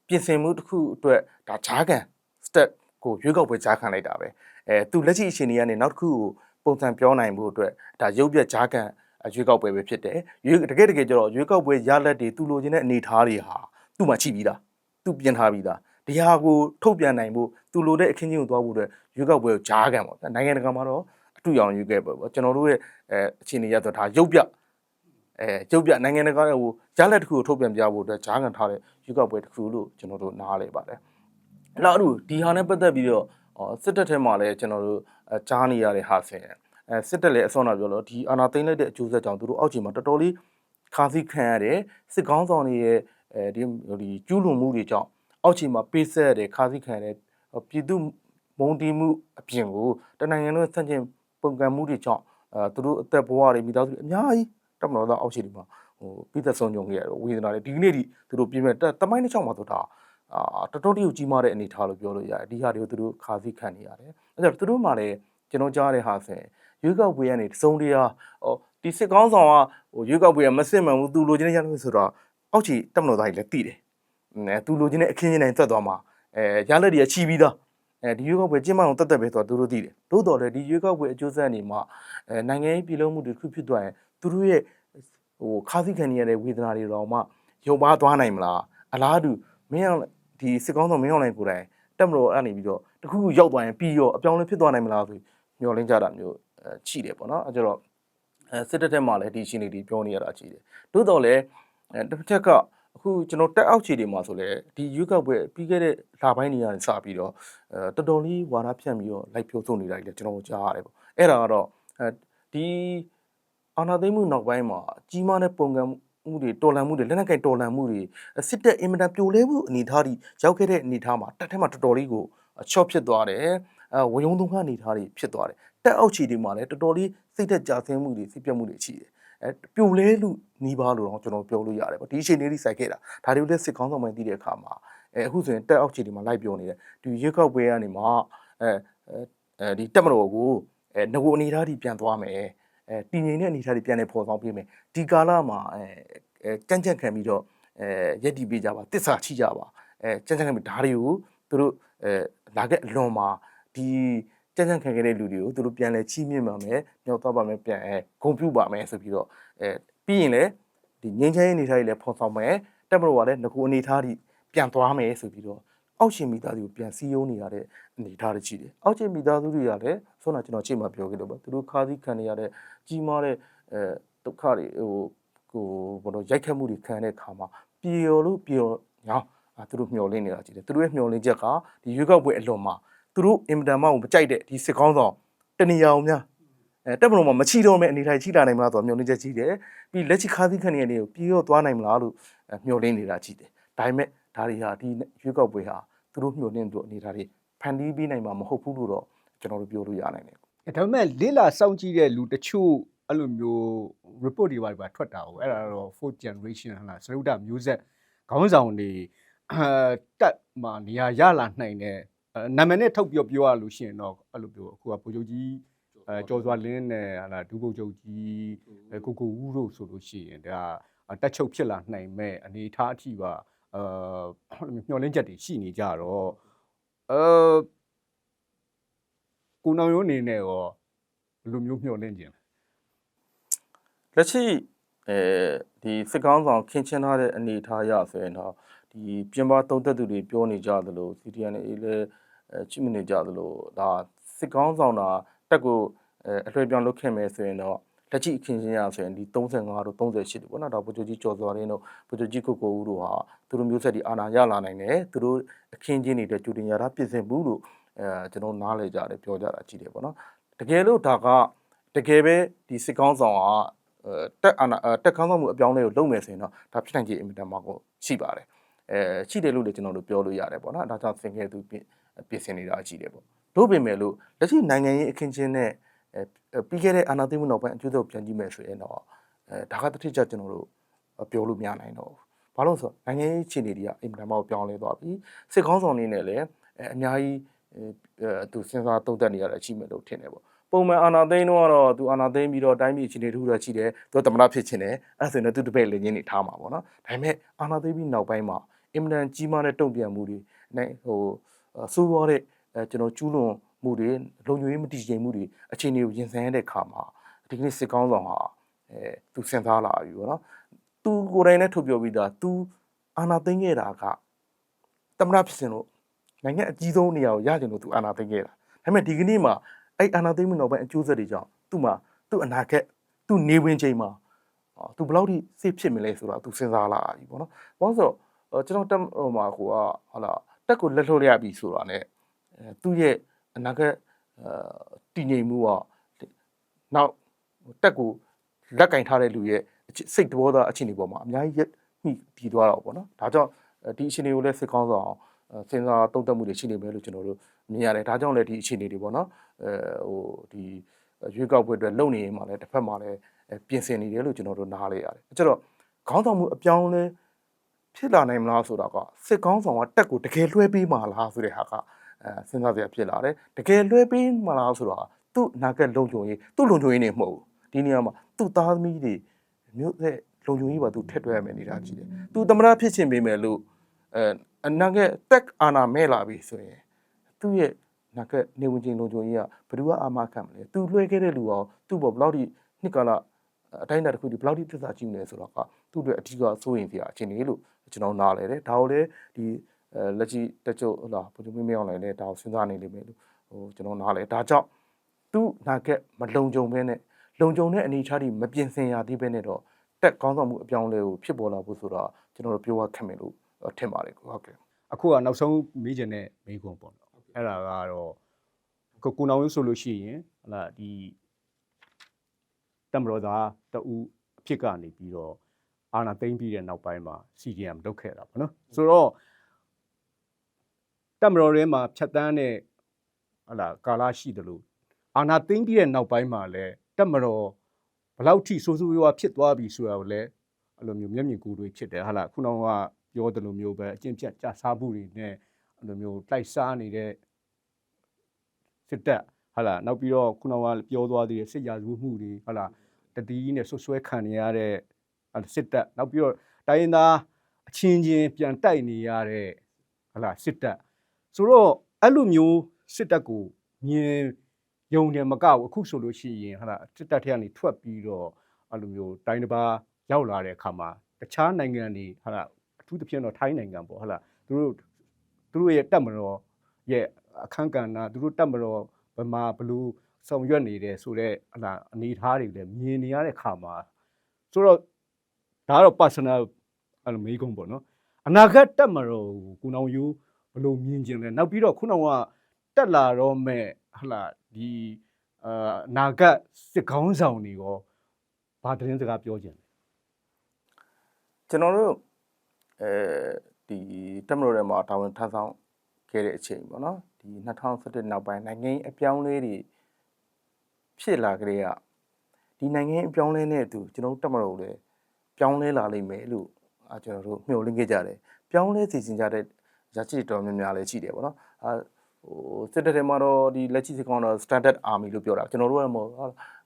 B: ပြင်ဆင်မှုတစ်ခုအတွက်ဒါဂျားကန် step ကိုရွေးကောက်ပွဲဂျားခံလိုက်တာပဲအဲသူလက်ရှိအခြေအနေကနေနောက်တစ်ခုကို ပုံစံပြောနိုင်ဖို့အတွက်ဒါရုပ်ပြဂျားကန်ရွေးကောက်ပွဲပဲဖြစ်တယ်ရွေးတကယ်တကယ်ကျတော့ရွေးကောက်ပွဲရလက်တွေသူလိုချင်တဲ့အနေအထားတွေဟာသူ့မှာချိပြီးသားသူပြင်ထားပြီးသားဒီဟာကိုထုတ်ပြန်နိုင်ဖို့သူလိုတဲ့အခင်းချင်းကိုသွားဖို့အတွက်ရွေးကောက်ပွဲကိုဂျားကန်ပေါ့နိုင်ငံတကာမှာတော့အတူရောင်ရွေးခဲ့ပွဲပေါ့ကျွန်တော်တို့ရဲ့အဲအခြေအနေရတော့ဒါရုပ်ပြအဲရုပ်ပြနိုင်ငံတကာရဲ့ဟိုဂျားလက်တစ်ခုကိုထုတ်ပြန်ပြဖို့အတွက်ဂျားကန်ထားတဲ့ရွေးကောက်ပွဲတစ်ခုလို့ကျွန်တော်တို့နားလဲပါတယ်အဲ့တော့အခုဒီဟာနဲ့ပတ်သက်ပြီးတော့ စစ်တပ်ထဲမှာလည်းကျွန်တော်တို့ကြားနေရတဲ့ဟာဆင်အဲစစ်တပ်လည်းအစောနာပြောလို့ဒီအာနာသိမ့်လိုက်တဲ့အကျိုးဆက်ကြောင့်သူတို့အောက်ခြေမှာတော်တော်လေးခါးစည်းခံရတယ်စစ်ကောင်းဆောင်တွေရဲ့အဲဒီဒီကျူးလွန်မှုတွေကြောင့်အောက်ခြေမှာပေးဆက်တဲ့ခါးစည်းခံတဲ့ပြည်သူမုံတီးမှုအပြင်ကိုတနိုင်ငံလုံးဆန့်ကျင်ပုံကံမှုတွေကြောင့်အဲသူတို့အသက်ဘဝတွေမိသားစုတွေအများကြီးတမတော်သားအောက်ခြေတွေမှာဟိုပြည်သက်ဆုံးကြုံခဲ့ရတော့ဝေဒနာတွေဒီကနေ့ဒီသူတို့ပြင်မဲ့တမိုင်းတစ်ချောင်းမှာဆိုတာ အာတော်တော်လေးကြီးမားတဲ့အနေထားလို့ပြောလို့ရတယ်ဒီဟာတွေကိုသူတို့ခါးစည်းခံနေရတယ်အဲဒါသူတို့မှလည်းကျွန်တော်ကြားတဲ့ဟာဆိုရင်ရွေးကောက်ပွဲကနေတစုံတရာဟိုဒီစစ်ကောင်းဆောင်ကဟိုရွေးကောက်ပွဲကမစစ်မှန်ဘူးသူလိုချင်တဲ့ရလို့ဆိုတော့အောက်ခြေတမတော်သားကြီးလည်းတည်တယ်နဲသူလိုချင်တဲ့အခင်းချင်းတိုင်းသက်သွားမှာအဲရလက်တွေကချီပြီးသားအဲဒီရွေးကောက်ပွဲကျင်းပအောင်တက်တက်ပဲဆိုတော့သူတို့သိတယ်သို့တော်လည်းဒီရွေးကောက်ပွဲအကျိုးဆက်အနေမှာအဲနိုင်ငံရေးပြည်လုံးမှုတွေတစ်ခုဖြစ်သွားရင်သူတို့ရဲ့ဟိုခါးစည်းခံနေရတဲ့ဝေဒနာတွေတော့မှရုပ်ပါသွားနိုင်မလားအလားတူမင်းအောင် ဒီစစ်ကောင်းဆောင်မင်းအောင်လိုင်ကိုယ်တိုင်တက်မလို့အဲ့နေပြီးတော့တခုခုရောက်သွားရင်ပြီးရောအပြောင်းလဲဖြစ်သွားနိုင်မလားဆိုမျှော်လင့်ကြတာမျိုးအဲရှိတယ်ပေါ့နော်အဲကြတော့အဲစစ်တပ်ထဲမှာလည်းဒီရှင်းနေဒီပြောနေရတာရှိတယ်သို့တော်လည်းအဲတစ်ချက်ကအခုကျွန်တော်တက်အောက်ခြေတွေမှာဆိုလဲဒီရွေးကောက်ပွဲပြီးခဲ့တဲ့လပိုင်းတွေကနေစပြီးတော့အဲတော်တော်လေးဝါဒဖြန့်ပြီးတော့လိုက်ပြောဆိုနေတာကြီးလဲကျွန်တော်ကြားရတယ်ပေါ့အဲ့ဒါကတော့အဲဒီအာနာသိမ့်မှုနောက်ပိုင်းမှာကြီးမားတဲ့ပုံကံ မှုတွေတော်လန်မှုတွေလက်နက်ကင်တော်လန်မှုတွေစစ်တပ်အင်မတန်ပြိုလဲမှုအနေထားတွေရောက်ခဲ့တဲ့အနေထားမှာတက်ထဲမှာတော်တော်လေးကိုချော့ဖြစ်သွားတယ်အဲဝယုံသုံးခအနေထားတွေဖြစ်သွားတယ်တက်အောက်ခြေတွေမှာလည်းတော်တော်လေးစိတ်သက်ကြဆင်းမှုတွေစိတ်ပြတ်မှုတွေရှိတယ်အဲပြိုလဲလူနီးပါးလို့တော့ကျွန်တော်ပြောလို့ရတယ်ပေါ့ဒီအချိန်လေးကြီးစိုက်ခဲ့တာဒါတွေကိုလည်းစစ်ကောင်းဆောင်မှန်းသိတဲ့အခါမှာအဲအခုဆိုရင်တက်အောက်ခြေဒီမှာလိုက်ပြောနေတယ်ဒီရွက်ခောက်ပွဲကနေမှအဲအဲဒီတက်မတော်ကိုအဲငကိုအနေထားတွေပြန်သွားမယ် အဲတည်ငြိမ်တဲ့အနေထားတွေပြန်နေပေါ်ဆောင်ပေးမယ်ဒီကာလမှာအဲအဲကြမ်းကြမ်းခံပြီးတော့အဲရက်တီပေးကြပါတစ္ဆာချိကြပါအဲကြမ်းကြမ်းခံပြီးဓာတွေကိုသူတို့အဲလာခဲ့အလွန်မှာဒီကြမ်းကြမ်းခံခဲ့တဲ့လူတွေကိုသူတို့ပြန်လဲချီးမြှင့်ပါမယ်မြောက်သွားပါမယ်ပြန်အဲဂုံပြူပါမယ်ဆိုပြီးတော့အဲပြီးရင်လည်းဒီငင်းချမ်းရေးအနေထားကြီးလည်းဖော်ဆောင်မယ်တက်မလို့ကလည်းငကူအနေထားကြီးပြန်သွားမယ်ဆိုပြီးတော့ အောက်ရှင်မိသားစုကိုပြန်စီယုံနေရတဲ့အနေထားတွေရှိတယ်အောက်ရှင်မိသားစုတွေကလည်းဆိုတော့ကျွန်တော်ချိန်မှာပြောခဲ့လို့ပါသူတို့ခါးစည်းခံနေရတဲ့ကြီးမားတဲ့အဲဒုက္ခတွေဟိုကိုဘာလို့ရိုက်ခတ်မှုတွေခံတဲ့ခါမှာပျော်လို့ပျော်ညာအာသူတို့မျောလင်းနေတာကြည့်တယ်သူတို့ရဲ့မျောလင်းချက်ကဒီရွေးကောက်ပွဲအလွန်မှာသူတို့အင်မတန်မှမကြိုက်တဲ့ဒီစစ်ကောင်းဆောင်တဏှာအောင်များအဲတက်မလို့မမချီတော့မဲ့အနေထိုင်ချီလာနိုင်မလားဆိုတော့မျှော်လင့်ချက်ကြီးတယ်ပြီးလက်ချခါးသီးခန့်နေနေကိုပြေရောသွားနိုင်မလားလို့အဲမျှော်လင့်နေတာကြီးတယ်ဒါပေမဲ့ဒါတွေဟာဒီရွေးကောက်ပွဲဟာ သူတို့မျှော်လင့်သူအနေထားတွေဖန်တီးပေးနိုင်မှာမဟုတ်ဘူးလို့တော့ကျွန်တော်တို့ပြောလို့ရနိုင်တယ်
A: အဲဒါပေမဲ့လေးလာစောင့်ကြည့်တဲ့လူတချို့အဲ့လိုမျိုး report တွေပါပါထွက်တာဟုတ်အဲ့ဒါတော့ fourth generation ဟလားစရုဒ္ဓမျိုးဆက်ခေါင်းဆောင်တွေအဲတက်မှာနေရာရလာနိုင်တဲ့အဲနာမည်နဲ့ထုတ်ပြောပြောရလို့ရှိရင်တော့အဲ့လိုပြောအခုကဗိုလ်ချုပ်ကြီးအဲကျော်စွာလင်းနဲ့ဟလားဒူဗိုလ်ချုပ်ကြီးအဲကိုကိုဦးတို့ဆိုလို့ရှိရင်ဒါတက်ချုပ်ဖြစ်လာနိုင်မဲ့အနေအထားအထိပါ အဲမျှော်လင့်ချက်တွေရှိနေကြတော့အဲကိုနောင်ရိုးအနေနဲ့ရောဘယ်လိုမျိုးမျှော်လင့်ခြင်းလဲ
B: လက်ရှိအဲဒီစစ်ကောင်းဆောင်ခင်းချင်းထားတဲ့အနေအထားရဆိုရင်တော့ဒီပြင်ပသုံးသက်သူတွေပြောနေကြသလို CDN တွေလည်းအဲချိမနေကြသလိုဒါစစ်ကောင်းဆောင်တာတက်ကိုအဲအထွေပြောင်းလုပ်ခဲ့မယ်ဆိုရင်တော့ လက်ရှိအခင်းချင်းရဆိုရင်ဒီ35တို့38တို့ပေါ့နော်ဒါဗိုလ်ချုပ်ကြီးကျော်စွာရင်းတို့ဗိုလ်ချုပ်ကြီးကိုကိုဦးတို့ဟာသူတို့မျိုးဆက်ဒီအာဏာရလာနိုင်တယ်သူတို့အခင်းချင်းနေတဲ့ကျူတင်ရတာပြင်ဆင်မှုလို့အဲကျွန်တော်နားလေကြတယ်ပြောကြတာကြည့်တယ်ပေါ့နော်တကယ်လို့ဒါကတကယ်ပဲဒီစစ်ကောင်းဆောင်ကအဲတက်အာနာအဲတက်ကောင်းဆောင်မှုအပြောင်းလဲကိုလုပ်မယ်ဆိုရင်တော့ဒါဖြစ်နိုင်ခြေအင်မတန်မှကိုရှိပါတယ်အဲရှိတယ်လို့လည်းကျွန်တော်တို့ပြောလို့ရတယ်ပေါ့နော်ဒါကြောင့်သင်ခဲ့သူပြင်ပြင်ဆင်နေတာရှိတယ်ပေါ့တို့ပြင်မဲ့လို့လက်ရှိနိုင်ငံရေးအခင်းချင်းနဲ့ အဲပြီးခဲ့တဲ့အာဏာသိမ်းမှုနောက်ပိုင်းအကျိုးဆက်ပြန်ကြည့်မယ်ဆိုရင်တော့အဲဒါကတစ်ထစ်ချက်ကျွန်တော်တို့ပြောလို့မရနိုင်တော့ဘူးဘာလို့လဲဆိုတော့နိုင်ငံရေးအခြေအနေတွေကအင်မတန်မှပြောင်းလဲသွားပြီစစ်ကောင်းဆောင်နေနဲ့လည်းအဲအများကြီးအဲသူစဉ်းစားသုံးသပ်နေရတာရှိမယ်လို့ထင်တယ်ပေါ့ပုံမှန်အာနာသိန်းတော့ကတော့သူအာနာသိန်းပြီးတော့တိုင်းပြည်အခြေအနေတစ်ခုတော့ရှိတယ်သူကတမနာဖြစ်ခြင်းတယ်အဲ့ဒါဆိုရင်လည်းသူတပည့်လည်းငင်းနေထားမှာပေါ့နော်ဒါပေမဲ့အာနာသိန်းပြီးနောက်ပိုင်းမှာအင်မတန်ကြီးမားတဲ့တုံ့ပြန်မှုတွေနဲ့ဟိုစိုးရောတဲ့အဲကျွန်တော်ကျူးလွန် မှုတွေလုံခြုံရေးမတည်ငြိမ်မှုတွေအခြေအနေကိုရင်ဆိုင်ရတဲ့ခါမှာဒီကနေ့စစ်ကောင်းဆောင်ဟာအဲသူစဉ်းစားလာပြီပေါ့နော်သူကိုယ်တိုင်နဲ့ထုတ်ပြောပြီးသားသူအာနာသိန်းခဲ့တာကတမနာဖြစ်စဉ်လို့နိုင်ငံအကြီးဆုံးနေရာကိုရကြလို့သူအာနာသိန်းခဲ့တာဒါပေမဲ့ဒီကနေ့မှာအဲ့အာနာသိမ့်မှုနောက်ပိုင်းအကျိုးဆက်တွေကြောင့်သူ့မှာသူ့အနာဂတ်သူ့နေဝင်ချိန်မှာအော်သူဘယ်လောက်ထိစိတ်ဖြစ်မလဲဆိုတော့သူစဉ်းစားလာပြီပေါ့နော်။ဘာလို့ဆိုတော့ကျွန်တော်တက်ဟိုမှာဟိုကဟာလာတက်ကိုလက်လှုပ်ရပြီဆိုတာ ਨੇ အဲသူ့ရဲ့ အနာဂတ်အဲတည်ငြိမ်မှုကနောက်တက်ကိုလက်ကင်ထားတဲ့လူရဲ့စိတ်တဘောသားအခြေအနေပေါ်မှာအများကြီးမိတည်သွားတော့ပေါ့နော်။ဒါကြောင့်ဒီအခြေအနေကိုလည်းစစ်ကောင်းဆောင်အောင်စဉ်းစားတုံ့တက်မှုတွေရှိနေမယ်လို့ကျွန်တော်တို့မြင်ရတယ်။ဒါကြောင့်လည်းဒီအခြေအနေတွေပေါ့နော်။အဲဟိုဒီရွေးကောက်ပွဲအတွက်လုံနေရင်မှလည်းတစ်ဖက်မှာလည်းပြင်ဆင်နေတယ်လို့ကျွန်တော်တို့နားလေရတယ်။အဲကျတော့ခေါင်းဆောင်မှုအပြောင်းလဲဖြစ်လာနိုင်မလားဆိုတာကစစ်ကောင်းဆောင်ကတက်ကိုတကယ်လွှဲပေးမှာလားဆိုတဲ့ဟာကအဲ စဉ်းစားစရာဖြစ်လာတယ်။တကယ်လွှဲပေးမှာလားဆိုတာသူ့အနာဂတ်လုံခြုံရေးသူ့လုံခြုံရေးနေမဟုတ်ဘူး။ဒီနေရာမှာသူ့သားသမီးတွေမြို့တဲ့လုံခြုံရေးပါသူထက်တွဲရမယ်နေတာကြည့်တယ်။ तू သမရဖြစ်ချင်းပေးမယ်လို့အဲအနာဂတ်တက်အာနာမဲ့လာပြီဆိုရင်သူ့ရဲ့နာကနေဝင်ချင်းလုံခြုံရေးကဘယ်သူကအာမခံမလဲ။ तू လွှဲခဲ့တဲ့လူအောင်သူ့ဘောဘယ်လောက်ထိနှစ်ကာလအတိုင်းအတာတစ်ခုဒီဘယ်လောက်ထိသစ္စာကြည့်မလဲဆိုတော့ကသူ့အတွက်အထူးကစိုးရင်စရာအခြေအနေလို့ကျွန်တော်နားလဲတယ်။ဒါကိုလည်းဒီ အဲလက်ရှိတက်ချုပ်ဟလာဘုံမင်းမအောင်လည်းဒါကိုစဉ်းစားနေလိမ့်မယ်လို့ဟိုကျွန်တော်နားလဲ။ဒါကြောင့်သူ့နာကက်မလုံခြုံဘဲနဲ့လုံခြုံတဲ့အနေအထားတွေမပြင်ဆင်ရသေးဘဲနဲ့တော့တက်ကောင်းဆောင်မှုအပြောင်းလဲကိုဖြစ်ပေါ်လာဖို့ဆိုတော့ကျွန်တော်တို့ပြောရခက်မယ်လို့ထင်ပါတယ်ကိုဟုတ်ကဲ့
A: အခုကနောက်ဆုံးမေးချင်တဲ့မေးခွန်းပေါ့နော်အဲ့ဒါကတော့ကိုကိုနောင်ရုပ်ဆိုလို့ရှိရင်ဟလာဒီတမတော်သားတူအဖြစ်ကနေပြီးတော့အာနာသိမ့်ပြီးတဲ့နောက်ပိုင်းမှာ CGM လုတ်ခဲ့တာပေါ့နော်ဆိုတော့ တမတော်ထဲမှာဖြတ်တန်းတဲ့ဟလာကာလရှိတယ်လို့အာနာသိမ့်ပြီးတဲ့နောက်ပိုင်းမှာလည်းတမတော်ဘယ်လောက်ထိဆိုးဆိုးရွားဖြစ်သွားပြီဆိုတာကိုလည်းအဲ့လိုမျိုးမျက်မြင်ကိုယ်တွေဖြစ်တယ်ဟာလာခုနကပြောတယ်လို့မျိုးပဲအကျင့်ပြတ်ကြစားမှုတွေနဲ့အဲ့လိုမျိုးတိုက်စားနေတဲ့စစ်တပ်ဟာလာနောက်ပြီးတော့ခုနကပြောသွားသေးတဲ့စစ်ရာဇဝမှုတွေဟာလာတတိကြီးနဲ့ဆွဆွဲခံနေရတဲ့စစ်တပ်နောက်ပြီးတော့တိုင်းရင်းသားအချင်းချင်းပြန်တိုက်နေရတဲ့ဟာလာစစ်တပ် ဆိုတော့အဲ့လိုမျိုးစစ်တပ်ကိုမြင်ယုံတယ်မကဘူးအခုဆိုလို့ရှိရင်ဟာလာစစ်တပ်ထဲကနေထွက်ပြီးတော့အဲ့လိုမျိုးတိုင်းတစ်ပါးရောက်လာတဲ့အခါမှာတခြားနိုင်ငံတွေဟာလာအထူးသဖြင့်တော့ထိုင်းနိုင်ငံပေါ့ဟာလာသူတို့သူတို့ရဲ့တပ်မတော်ရဲ့အခန်းကဏ္ဍသူတို့တပ်မတော်ဗမာဘလူးဆောင်ရွက်နေတယ်ဆိုတော့ဟာလာအနေအထားတွေလည်းမြင်နေရတဲ့အခါမှာဆိုတော့ဒါကတော့ personal အဲ့လိုမေးခွန်းပေါ့နော်အနာဂတ်တပ်မတော်ကိုကုနောင်ယူ ဘယ်လိုမြင်ကျင်လဲနောက်ပြီးတော့ခုနကတက်လာတော့မဲ့ဟလာဒီအာအနာဂတ်စစ်ကောင်းဆောင်တွေရောဘာသတင်းစကားပြောကြင်လဲ
B: ကျွန်တော်တို့အဲဒီတက်မလို့ထဲမှာတာဝန်ထမ်းဆောင်ခဲ့တဲ့အချိန်ပေါ့နော်ဒီ2017နောက်ပိုင်းနိုင်ငံရေးအပြောင်းအလဲတွေဖြစ်လာကြတဲ့ကဒီနိုင်ငံရေးအပြောင်းအလဲနဲ့အတူကျွန်တော်တို့တက်မလို့လည်းပြောင်းလဲလာလိမ့်မယ်လို့အာကျွန်တော်တို့မျှော်လင့်ခဲ့ကြတယ်ပြောင်းလဲစီစဉ်ကြတဲ့ ရချစ်တော်များများလည်းရှိတယ်ပေါ့နော်။အာဟိုစစ်တပ်ထဲမှာတော့ဒီလက်ရှိစကောင်တော့ standard army လို့ပြောတာကျွန်တော်တို့ကမဟုတ်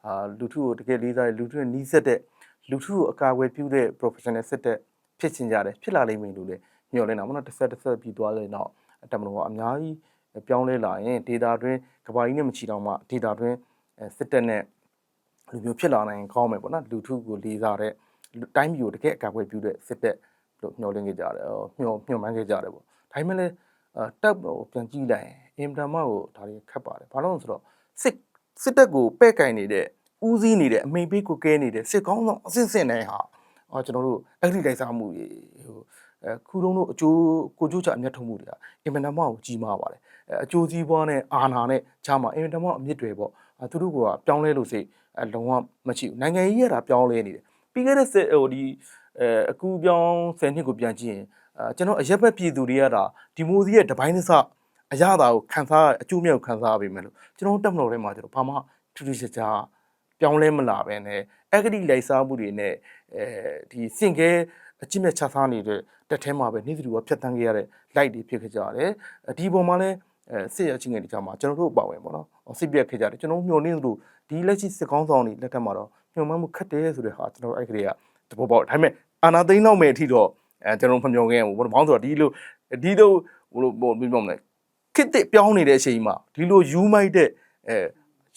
B: အာလူထုကိုတကယ်လေးစားလူထုနဲ့နှီးဆက်တဲ့လူထုကိုအကာအကွယ်ပြုတဲ့ professional စစ်တပ်ဖြစ်ချင်ကြတယ်ဖြစ်လာလိမ့်မယ်လို့လည်းညွှန်လင်းတာပေါ့နော်တစ်ဆက်တစ်ဆက်ပြီးသွားလဲတော့တမန်တော်ကအများကြီးပြောင်းလဲလာရင် data တွင်ကဘာကြီးနဲ့မချီတော့မှ data တွင်စစ်တပ်နဲ့လူမျိုးဖြစ်လာနိုင်ကောင်းမယ်ပေါ့နော်လူထုကိုလေးစားတဲ့တိုင်းပြည်ကိုတကယ်အကာအကွယ်ပြုတဲ့စစ်တပ်လို့ညှော်လင်းခဲ့ကြတယ်ညှော်ညှော်မှန်းခဲ့ကြတယ်ပေါ့ ဒါပေမဲ့လည်းတက်တော့ပြန်ကြည့်လိုက်ရင်အင်တာမကိုဒါတွေခက်ပါတယ်ဘာလို့လဲဆိုတော့စစ်စစ်တပ်ကိုပဲ့ကင်နေတဲ့ဦးစီးနေတဲ့အမိန်ပေးကိုကဲနေတဲ့စစ်ကောင်းဆောင်အစစ်စစ်နဲ့ဟာအော်ကျွန်တော်တို့အဲ့ဒီလိုက်စားမှုတွေဟိုအဲခုတုံးတို့အကျိုးကိုကျိုးချအမျက်ထုတ်မှုတွေကအင်မတန်မှကိုကြီးမားပါတယ်အဲအကျိုးစီးပွားနဲ့အာဏာနဲ့ချားမှာအင်မတန်မှအမြင့်တွေပေါ့အဲသူတို့ကပြောင်းလဲလို့စိတ်အဲလုံးဝမရှိဘူးနိုင်ငံကြီးရတာပြောင်းလဲနေတယ်ပြီးခဲ့တဲ့စစ်ဟိုဒီအဲအကူပြောင်း10နှစ်ကိုပြန်ကြည့်ရင်အဲ ကျွန်တော်အရက်ဘက်ပြည်သူတွေကတာဒီမိုစီရဲ့တပိုင်းသစအရသာကိုခံစားအကျိုးမြတ်ကိုခံစားပေးမယ်လို့ကျွန်တော်တက်မလို့ထဲမှာကျွန်တော်ဘာမှထူးထူးခြားခြားပြောင်းလဲမလာပဲနဲ့အဂတိလိုက်စားမှုတွေနဲ့အဲဒီစင်ကဲအကျင့်မဲ့ချစားနေတဲ့တက်ထဲမှာပဲနေ့စီကဖြတ်တန်းခဲ့ရတဲ့ light တွေဖြစ်ခဲ့ကြတယ်ဒီပုံမှာလဲအဲစစ်ရချင်းငယ်ဒီကြမှာကျွန်တော်တို့ပါဝင်ပေါ့နော်စစ်ပြက်ခဲ့ကြတယ်ကျွန်တော်မျှော်လင့်သလိုဒီလက်ရှိစစ်ကောင်းဆောင်တွေလက်ထက်မှာတော့မျှော်မှန်းမှုခက်တယ်ဆိုတဲ့ဟာကျွန်တော်အဲ့ကလေးကတဘောပေါက်ဒါပေမဲ့အာနာသိန်းတော့မယ်အထိတော့ အဲကျွန်တော်မမျှော်ခဲ့ဘူးဘာလို့ဆိုတော့ဒီလိုဒီလိုဘလို့ဘယ်လိုပြောမလဲခစ်တစ်ပြောင်းနေတဲ့အချိန်မှာဒီလိုယူမိုက်တဲ့အဲ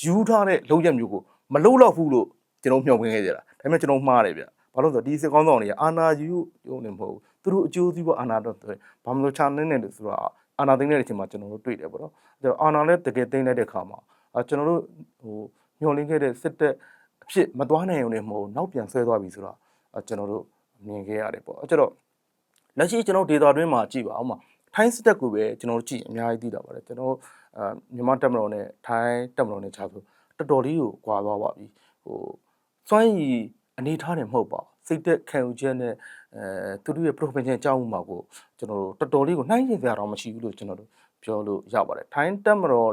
B: ယူထားတဲ့လုံရက်မျိုးကိုမလုံတော့ဘူးလို့ကျွန်တော်မျှော်ခွင့်ခဲ့ကြတာဒါပေမဲ့ကျွန်တော်မှားတယ်ဗျဘာလို့ဆိုတော့ဒီစစ်ကောင်းဆောင်တွေကအာနာယူရုံနဲ့မဟုတ်ဘူးသူတို့အကျိုးစီးပွားအာနာတော့ဘာမလို့ချာနေနေလို့ဆိုတော့အာနာသိန်းတဲ့အချိန်မှာကျွန်တော်တို့တွေ့တယ်ပေါ့နော်အဲတော့အာနာလည်းတကယ်သိန်းလိုက်တဲ့ခါမှာအဲကျွန်တော်တို့ဟိုမျှော်လင့်ခဲ့တဲ့စစ်တပ်အဖြစ်မသွားနိုင်ုံနဲ့မဟုတ်နောက်ပြန်ဆွဲသွားပြီဆိုတော့အဲကျွန်တော်တို့မြင်ခဲ့ရတယ်ပေါ့အဲကျတော့ လက်ရှိကျွန်တော်ဒေတာတွင်းမှာကြည့်ပါအောင်မှာထိုင်းစစ်တပ်ကိုပဲကျွန်တော်တို့ကြည့်အများကြီးသိတာပါတယ်ကျွန်တော်အာမြန်မာတက်မတော်နဲ့ထိုင်းတက်မတော်နဲ့ခြားဆိုတော်တော်လေးကိုကွာသွားပါပြီဟိုစွမ်းရည်အနေထားတယ်မဟုတ်ပါစိတ်သက်ခံယူချက်နဲ့အဲသူတို့ရဲ့ professional အကြောင်းမှာကိုကျွန်တော်တို့တော်တော်လေးကိုနှိုင်းရင်စရာတော့မရှိဘူးလို့ကျွန်တော်တို့ပြောလို့ရပါတယ်ထိုင်းတက်မတော်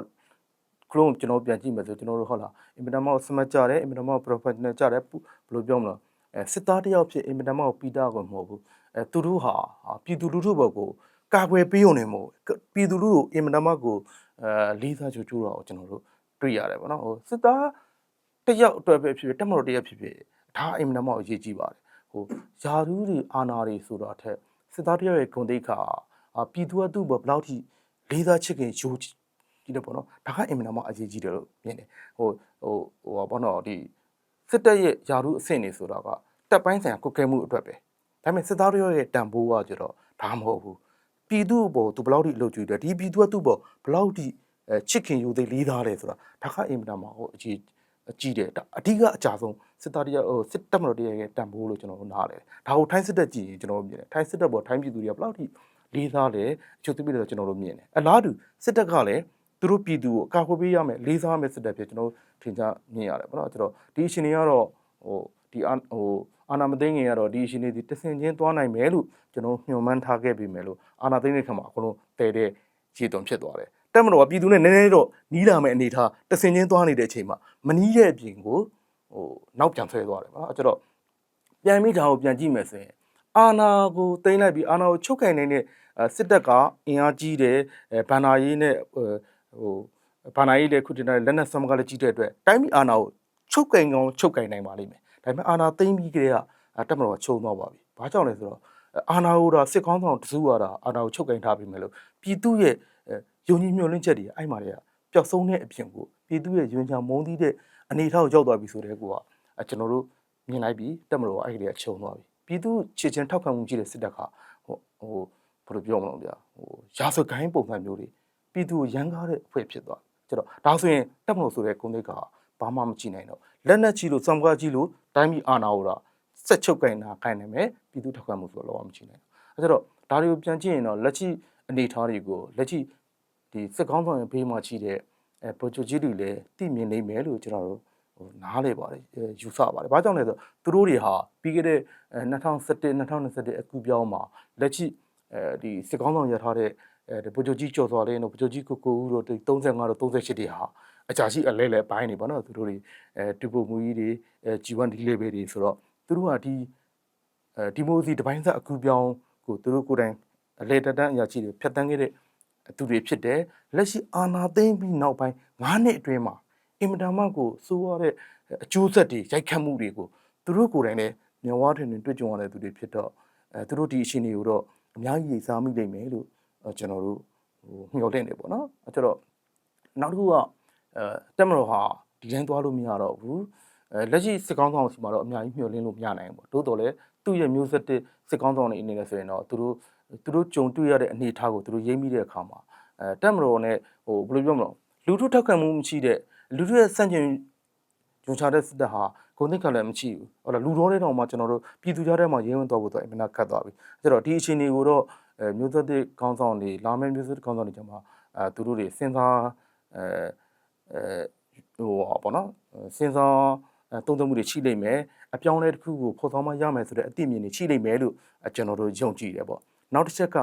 B: ကလုံးကျွန်တော်ပြန်ကြည့်မယ်ဆိုကျွန်တော်တို့ဟုတ်လားအင်မတန်မှစမတ်ကြတယ်အင်မတန်မှ professional ကြတယ်ဘယ်လိုပြောမလဲအဲစစ်သားတယောက်ဖြစ်အင်မတန်မှပီတာကိုမဟုတ်ဘူး အဲသူတို့ဟာပြည်သူလူထုဘက်ကိုကာကွယ်ပေးရုံနဲ့မဟုတ်ပြည်သူလူထုအင်မတန်မှကိုအဲလေးစားကြိုးကြိုးတော့ကျွန်တော်တို့တွေ့ရတယ်ပေါ့နော်ဟိုစစ်သားတယောက်အတွက်ပဲဖြစ်ဖြစ်တက်မတော်တယောက်ဖြစ်ဖြစ်ဒါအင်မတန်မှအရေးကြီးပါတယ်ဟိုယာရူးတွေအာနာတွေဆိုတာထက်စစ်သားတယောက်ရဲ့ဂုဏ်သိက္ခာအာပြည်သူကသူ့ဘယ်လောက်ထိလေးစားချစ်ခင်ယူကြည့်တယ်ပေါ့နော်ဒါကအင်မတန်မှအရေးကြီးတယ်လို့မြင်တယ်ဟိုဟိုဟိုဘောနော်ဒီစစ်တပ်ရဲ့ယာရူးအဆင့်တွေဆိုတာကတပ်ပိုင်းဆိုင်ရာကုတ်ကဲမှုအတွက်ပဲ ဒါပေမဲ့စစ်သားတယောက်ရဲ့တန်ဖိုးကကျတော့ဒါမဟုတ်ဘူးပြည်သူ့ဘောသူဘယ်လောက်ထိအလုပ်ကြည့်တယ်ဒီပြည်သူကသူ့ဘောဘယ်လောက်ထိအဲချစ်ခင်ယူသိလေးသားတယ်ဆိုတာဒါကအင်မတန်မှဟိုအကြီးအကြီးတယ်ဒါအဓိကအကြဆုံးစစ်သားတယောက်ဟိုစစ်တပ်မတော်တယောက်ရဲ့တန်ဖိုးလို့ကျွန်တော်တို့နားလဲဒါကိုထိုင်းစစ်တပ်ကြည့်ရင်ကျွန်တော်တို့မြင်တယ်ထိုင်းစစ်တပ်ဘောထိုင်းပြည်သူတွေကဘယ်လောက်ထိလေးသားလဲအချုပ်သိပြီလို့ကျွန်တော်တို့မြင်တယ်အလားတူစစ်တပ်ကလည်းသူတို့ပြည်သူကိုအကာအကွယ်ပေးရမယ်လေးစားရမယ်စစ်တပ်ဖြစ်ကျွန်တော်တို့ထင်ကြမြင်ရတယ်ပေါ့နော်ကျွန်တော်ဒီအရှင်တွေကတော့ဟိုဒီအာဟို အာနာမသိငင်ကတော့ဒီအရှင်တွေဒီတဆင်ချင်းသွားနိုင်မယ်လို့ကျွန်တော်ညှို့မှန်းထားခဲ့ပြီမယ်လို့အာနာသိတဲ့ခါမှာအကုန်လုံးတည်တဲ့ခြေသွန်ဖြစ်သွားတယ်တက်မတော်ကပြည်သူနဲ့နည်းနည်းတော့နီးလာမယ့်အနေထားတဆင်ချင်းသွားနေတဲ့အချိန်မှာမနီးတဲ့အပြင်ကိုဟိုနောက်ပြန်ဆွဲသွားတယ်ပေါ့နော်အဲ့တော့ပြန်ပြီးဒါကိုပြန်ကြည့်မယ်ဆိုရင်အာနာကိုတိမ့်လိုက်ပြီးအာနာကိုချုပ်ကင်နေတဲ့စစ်တပ်ကအင်အားကြီးတယ်ဘန်နာရေးနဲ့ဟိုဘာနာရေးလည်းခုတင်တဲ့လက်နက်စမကလည်းကြီးတဲ့အတွက်တိုင်းပြည်အာနာကိုချုပ်ကင်ကောင်ချုပ်ကင်နိုင်ပါလိမ့်မယ် ဒါပေမဲ့အာနာသိမ့်ပြီးကြတဲ့ကတက်မတော်ချုံသွားပါပြီဘာကြောင့်လဲဆိုတော့အာနာကိုဒါစစ်ကောင်းဆောင်တစုရတာအာနာကိုချုပ်ကင်ထားပြီမယ်လို့ပြည်သူရဲ့ယုံကြည်မျှော်လင့်ချက်တွေအဲ့မှာတွေကပျောက်ဆုံးတဲ့အပြင်ကိုပြည်သူရဲ့ယွန်းချမုန်းသီးတဲ့အနေထားကိုရောက်သွားပြီဆိုတဲ့ကောကျွန်တော်တို့မြင်လိုက်ပြီးတက်မတော်အဲ့ဒီကချုံသွားပြီပြည်သူချစ်ချင်းထောက်ခံမှုကြီးတဲ့စစ်တပ်ကဟိုဟိုဘယ်လိုပြောမလဲဗျာဟိုရာဇကိုင်းပုံစံမျိုးတွေပြည်သူကိုရန်ကားတဲ့အဖွဲ့ဖြစ်သွားကျတော့ဒါဆိုရင်တက်မလို့ဆိုတဲ့ကုန်းသိက္ခာဘာမှမကြည့်နိုင်တော့ လက်နက်ကြီးလို့စံကားကြီးလို့တိုင်းပြည်အာဏာကိုတော့ဆက်ချုပ်ကင်တာခိုင်းနိုင်မယ်ပြည်သူထောက်ခံမှုဆိုတော့လောကမကြည့်နိုင်ဘူးအဲကျတော့ဒါတွေကိုပြန်ကြည့်ရင်တော့လက်ရှိအနေထားတွေကိုလက်ရှိဒီစစ်ကောင်းဆောင်ရဲ့ဘေးမှာရှိတဲ့အဲအဲပရိုဂျက်ကြီးတွေလည်းတည်မြင်နေမယ်လို့ကျွန်တော်တို့ဟိုနားလေပါတယ်အဲယူဆပါတယ်ဘာကြောင့်လဲဆိုတော့သူတို့တွေဟာပြီးခဲ့တဲ့အဲ2017 2021အခုပြောင်းမှာလက်ရှိအဲဒီစစ်ကောင်းဆောင်ရထားတဲ့အဲဒီပရိုဂျက်ကြီးကျော်စွာလင်းတို့ပရိုဂျက်ကြီးကိုကိုဦးတို့35တို့38တွေဟာ အကြရှိအလဲလဲပိုင်းနေပေါ့နော်သူတို့တွေအဲတူပုံမူကြီးတွေအဲ G1 ဒီ level တွေဆိုတော့သူတို့ဟာဒီအဲဒီမိုစီတပိုင်းဆက်အခုပြောင်းကိုသူတို့ကိုယ်တိုင်အလဲတက်တန်းအရာရှိတွေဖြတ်တန်းခဲ့တဲ့သူတွေဖြစ်တယ်လက်ရှိအာနာသိမ့်ပြီးနောက်ပိုင်း9နှစ်အတွင်းမှာအင်မတန်မှကိုစိုးရတဲ့အကျိုးဆက်တွေရိုက်ခတ်မှုတွေကိုသူတို့ကိုယ်တိုင်လည်းမျက်ဝါးထင်ထင်တွေ့ကြုံရတဲ့သူတွေဖြစ်တော့အဲသူတို့ဒီအရှင်တွေကိုတော့အများကြီးစားမိနိုင်မယ်လို့အဲကျွန်တော်တို့ဟိုမျှော်လင့်နေပေါ့နော်အဲကျတော့နောက်တစ်ခုကအဲ တက်မတော်ဟာဒီတိုင်းသွားလို့မရတော့ဘူးအဲလက်ရှိစစ်ကောင်းဆောင်စီမှာတော့အများကြီးမျှော်လင့်လို့မရနိုင်ဘူးပေါ့တိုးတော်လည်းသူ့ရဲ့မျိုးဆက်တဲ့စစ်ကောင်းဆောင်တွေအနေနဲ့ဆိုရင်တော့သူတို့သူတို့ကြုံတွေ့ရတဲ့အနေအထားကိုသူတို့ရိပ်မိတဲ့အခါမှာအဲတက်မတော်နဲ့ဟိုဘယ်လိုပြောမလဲလူထုထောက်ခံမှုမရှိတဲ့လူထုရဲ့စန့်ကျင်ဂျုံချတဲ့စစ်တပ်ဟာဂုံတိတ်ခါလည်းမရှိဘူးဟုတ်လားလူတော်တဲ့တောင်မှကျွန်တော်တို့ပြည်သူကြားထဲမှာရဲဝင်တော့ဖို့တော့အင်မနာခတ်သွားပြီအဲ့တော့ဒီအချိန်တွေကိုတော့အဲမျိုးသက်တဲ့ခေါင်းဆောင်တွေလာမယ့်မျိုးသက်တဲ့ခေါင်းဆောင်တွေကျမှအဲသူတို့တွေစဉ်းစားအဲ အဲဟိုပေါ့နော်စဉ်းစားအဲတုံ့ပြန်မှုတွေရှိလိမ့်မယ်အပြောင်းအလဲတစ်ခုကိုဖော်ဆောင်မှရမယ်ဆိုတဲ့အသိအမြင်တွေရှိလိမ့်မယ်လို့ကျွန်တော်တို့ယုံကြည်တယ်ပေါ့နောက်တစ်ချက်က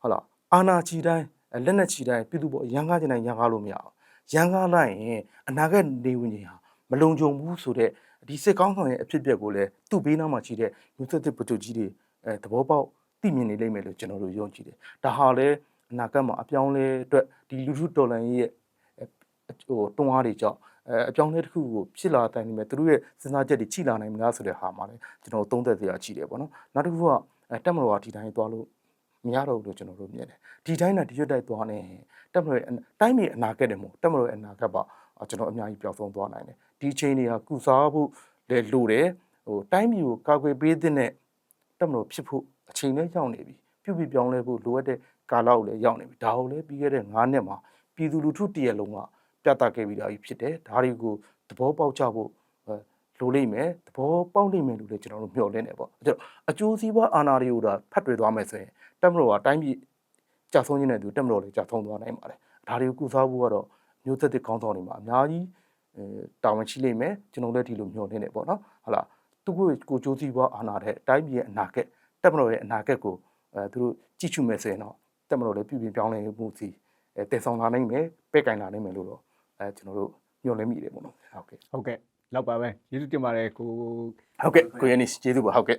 B: ဟုတ်လားအာနာချီတိုင်းလက်နဲ့ချီတိုင်းပြည်သူပေါ်ရန်ကားကျင်တိုင်းရန်ကားလို့မရအောင်ရန်ကားလိုက်ရင်အနာဂတ်နေဝင်ကြီးဟာမလုံခြုံဘူးဆိုတော့ဒီစစ်ကောင်းဆောင်ရဲ့အဖြစ်အပျက်ကိုလည်းသူ့ဘေးနားမှာရှိတဲ့လူသက်တဲ့ပကြိုကြီးတွေအဲသဘောပေါက်သိမြင်နေလိမ့်မယ်လို့ကျွန်တော်တို့ယုံကြည်တယ်။ဒါဟာလည်းအနာဂတ်မှာအပြောင်းလဲအတွက်ဒီလူထုတော်လှန်ရေးရဲ့ ဟိုတွန်းအားတွေကြောင့်အဲအပြောင်းလဲတစ်ခုကိုဖြစ်လာတိုင်းနေမယ်သူတို့ရဲ့စဉ်းစားချက်တွေချိလာနိုင်မလားဆိုတဲ့ဟာမှာလည်းကျွန်တော်သုံးသပ်စရာရှိတယ်ပေါ့နော်။နောက်တစ်ခုကအဲတက်မတော်ကဒီတိုင်းသွားလို့မရတော့ဘူးလို့ကျွန်တော်တို့မြင်တယ်။ဒီတိုင်းနဲ့ဒီရွတ်တိုက်သွားနေတက်မတော်ရဲ့တိုင်းပြည်အနာဂတ်တယ်မို့တက်မတော်ရဲ့အနာဂတ်ပါကျွန်တော်အများကြီးပျောက်ဆုံးသွားနိုင်တယ်။ဒီချိန်တွေကကုစားဖို့လည်းလိုတယ်ဟိုတိုင်းပြည်ကိုကာကွယ်ပေးတဲ့နဲ့တက်မလို့ဖြစ်ဖို့အချိန်လည်းရောက်နေပြီပြုပြပြောင်းလဲဖို့လိုအပ်တဲ့ကာလကိုလည်းရောက်နေပြီဒါကိုလည်းပြီးခဲ့တဲ့9နှစ်မှာပြည်သူလူထုတရက်လုံးက ပြသခဲ့ပြီးသားကြီးဖြစ်တယ်ဒါတွေကိုသဘောပေါက်ကြဖို့လိုလိမ့်မယ်သဘောပေါက်လိမ့်မယ်လို့လည်းကျွန်တော်တို့မျှော်လင့်နေပေါ့အဲ့တော့အကျိုးစီးပွားအာဏာတွေကိုဒါဖတ်တွေ့သွားမယ်ဆိုရင်တက်မလို့ကတိုင်းပြည်ကြာဆုံးခြင်းနဲ့သူတက်မလို့လည်းကြာဆုံးသွားနိုင်ပါတယ်ဒါတွေကိုကုစားဖို့ကတော့မျိုးသက်တဲ့ခေါင်းဆောင်တွေမှာအများကြီးအဲတာဝန်ရှိလိမ့်မယ်ကျွန်တော်လည်းဒီလိုမျှော်လင့်နေပေါ့နော်ဟုတ်လားသူကိုကိုကြိုးစည်းပွားအာဏာတဲ့တိုင်းပြည်ရဲ့အနာဂတ်တက်မတော်ရဲ့အနာဂတ်ကိုအဲသူတို့ကြည့်ရှုမယ်ဆိုရင်တော့တက်မတော်လည်းပြည်ပြင်ပြောင်းလဲမှုစီအဲတည်ဆောင်လာနိုင်မယ်ပဲ့ကင်လာနိုင်မယ်လို့တော့ အဲကျွန်တော်တို့မျှော်လင့်မိတယ်ပေါ့နော်ဟုတ်ကဲ့
A: ဟုတ်ကဲ့လောက်ပါပဲကျေးဇူးတင်ပါတယ်ကို
B: ဟုတ်ကဲ့ကိုရင်းနေကျေးဇူးပါဟုတ်ကဲ့